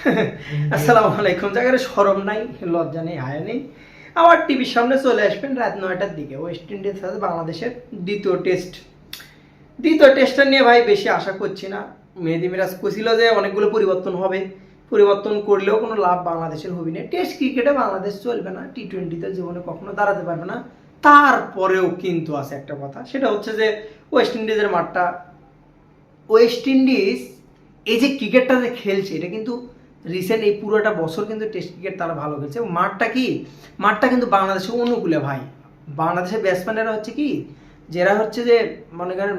আসসালামু আলাইকুম। জায়গায় সরম নাই, লজ্জা নেই, হায়া নেই। আবার টিভির সামনে চলে আসবেন রাত নয়টার দিকে। ওয়েস্ট ইন্ডিজ সাথে বাংলাদেশের দ্বিতীয় টেস্ট দ্বিতীয় টেস্টটা নিয়ে ভাই বেশি আশা করছি না। মেহেদি মিরাজ কছিল যে অনেকগুলো পরিবর্তন হবে। পরিবর্তন করলেও কোনো লাভ বাংলাদেশের হবে না। টেস্ট ক্রিকেটে বাংলাদেশ চলবে না। টি টোয়েন্টিতে জীবনে কখনো দাঁড়াতে পারবে না। তারপরেও কিন্তু আছে একটা কথা। সেটা হচ্ছে যে ওয়েস্ট ইন্ডিজের মাঠটা। ওয়েস্ট ইন্ডিজ এই যে ক্রিকেটটা যে খেলছে, এটা কিন্তু রিসেন্ট এই পুরোটা বছর কিন্তু টেস্ট ক্রিকেট তারা ভালো খেলছে মাঠটা কি? মাঠটা কিন্তু বাংলাদেশের অনুকূলে ভাই। বাংলাদেশের ব্যাটসম্যানেরা হচ্ছে কি? যারা হচ্ছে যে, মনে করেন,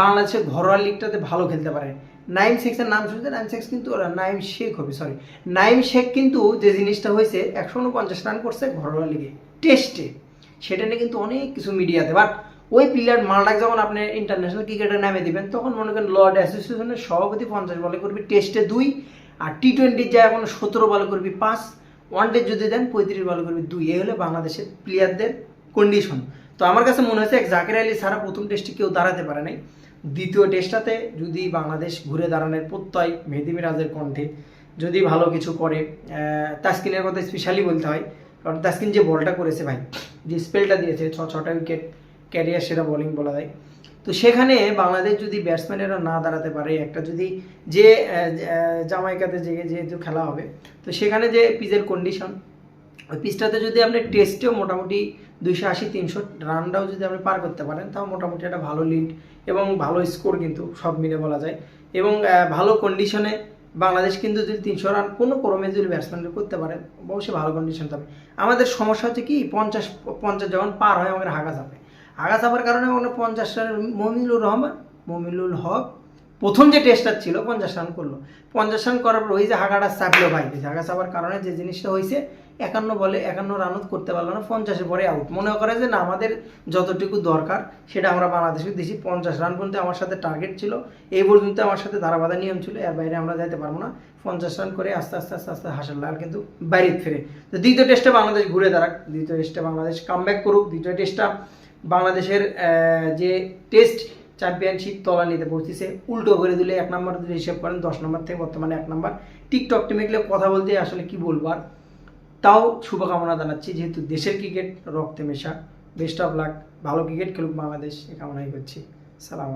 বাংলাদেশের ঘরোয়া লিগটাতে ভালো খেলতে পারে। নাইম শেখের নাম শুনছে নাইম শেখ কিন্তু নাইম শেখ হবে সরি নাইম শেখ কিন্তু যে জিনিসটা হয়েছে, একশো উনপঞ্চাশ রান করছে ঘরোয়া লিগে টেস্টে সেটা নিয়ে কিন্তু অনেক কিছু মিডিয়াতে। বাট ওই প্লেয়ার মালটাক যখন আপনি ইন্টারন্যাশনাল ক্রিকেটে নামে দিবেন, তখন মনে করেন লর্ড অ্যাসোসিয়েশনের সভাপতি পঞ্চাশ বলে করবে। টেস্টে দুই আর টি টোয়েন্টির যায় এখন সতেরো বল করবি পাঁচ ওয়ান ডে যদি দেন পঁয়ত্রিশ বল করবি দুই। এ হলে বাংলাদেশের প্লেয়ারদের কন্ডিশন তো আমার কাছে মনে হয়েছে এক জাকির আলী সারা প্রথম টেস্টে কেউ দাঁড়াতে পারে নাই। দ্বিতীয় টেস্টটাতে যদি বাংলাদেশ ঘুরে দাঁড়ানোর প্রত্যয় মেহেদি মিরাজের কণ্ঠে যদি ভালো কিছু করে তাসকিনের কথা স্পেশালি বলতে হয়। কারণ তাসকিন যে বলটা করেছে ভাই, যে স্পেলটা দিয়েছে ছ ছটা উইকেট ক্যারিয়ার সেরা বোলিং বলা যায়। তো সেখানে বাংলাদেশ যদি ব্যাটসম্যানেরা না দাঁড়াতে পারে, একটা যদি যে জামাইকাতে যে যেহেতু খেলা হবে, তো সেখানে যে পিচের কন্ডিশন ওই পিচটাতে যদি আপনি টেস্টেও মোটামুটি দুইশো আশি, তিনশো রানটাও যদি আপনি পার করতে পারেন, তাও মোটামুটি একটা ভালো লিড এবং ভালো স্কোর কিন্তু সব মিলে বলা যায়। এবং ভালো কন্ডিশনে বাংলাদেশ কিন্তু যদি তিনশো রান কোনো ক্রমে যদি ব্যাটসম্যানরা করতে পারে, অবশ্যই ভালো কন্ডিশন হবে আমাদের সমস্যা হচ্ছে কি, পঞ্চাশ পঞ্চাশ যখন পার হয়, আমাদের হাগা চাপে হাগা চাপার কারণে আমরা পঞ্চাশ রানের মমিনুর রহমান, মমিনুল হক, প্রথম যে টেস্টার ছিল, পঞ্চাশ রান করল। পঞ্চাশ রান করার পর ওই যে হাগাটা চাপলো ভাই হাগা চাপার কারণে যে জিনিসটা হয়েছে, একান্ন বলে একান্ন রানও করতে পারল না, পঞ্চাশের পরে আউট মনে করে যে না, আমাদের যতটুকু দরকার, সেটা আমরা বাংলাদেশকে দিছি। পঞ্চাশ রান পর্যন্ত আমার সাথে টার্গেট ছিল, এই পর্যন্ত আমার সাথে ধারাবাধা নিয়ম ছিল, এর বাইরে আমরা যাইতে পারব না। পঞ্চাশ রান করে আস্তে আস্তে আস্তে আস্তে হাসার লাল কিন্তু বাইরে ফিরে। তো দ্বিতীয় টেস্টে বাংলাদেশ ঘুরে দাঁড়াক, দ্বিতীয় টেস্টে বাংলাদেশ কামব্যাক করুক, দ্বিতীয় টেস্টটা বাংলাদেশের যে টেস্ট চ্যাম্পিয়নশিপ তলা নিতে পড়তেছে উল্টো করে দিলে এক নম্বর যদি হিসেব করেন, দশ নম্বর থেকে বর্তমানে এক নম্বর টিকটক টিমেগুলো কথা বলতে আসলে কি বলব আর? তাও শুভকামনা জানাচ্ছি, যেহেতু দেশের ক্রিকেট রক্তে মেশা। বেস্ট অফ লাক ভালো ক্রিকেট খেলুক বাংলাদেশ এ কামনাই করছি। সালাম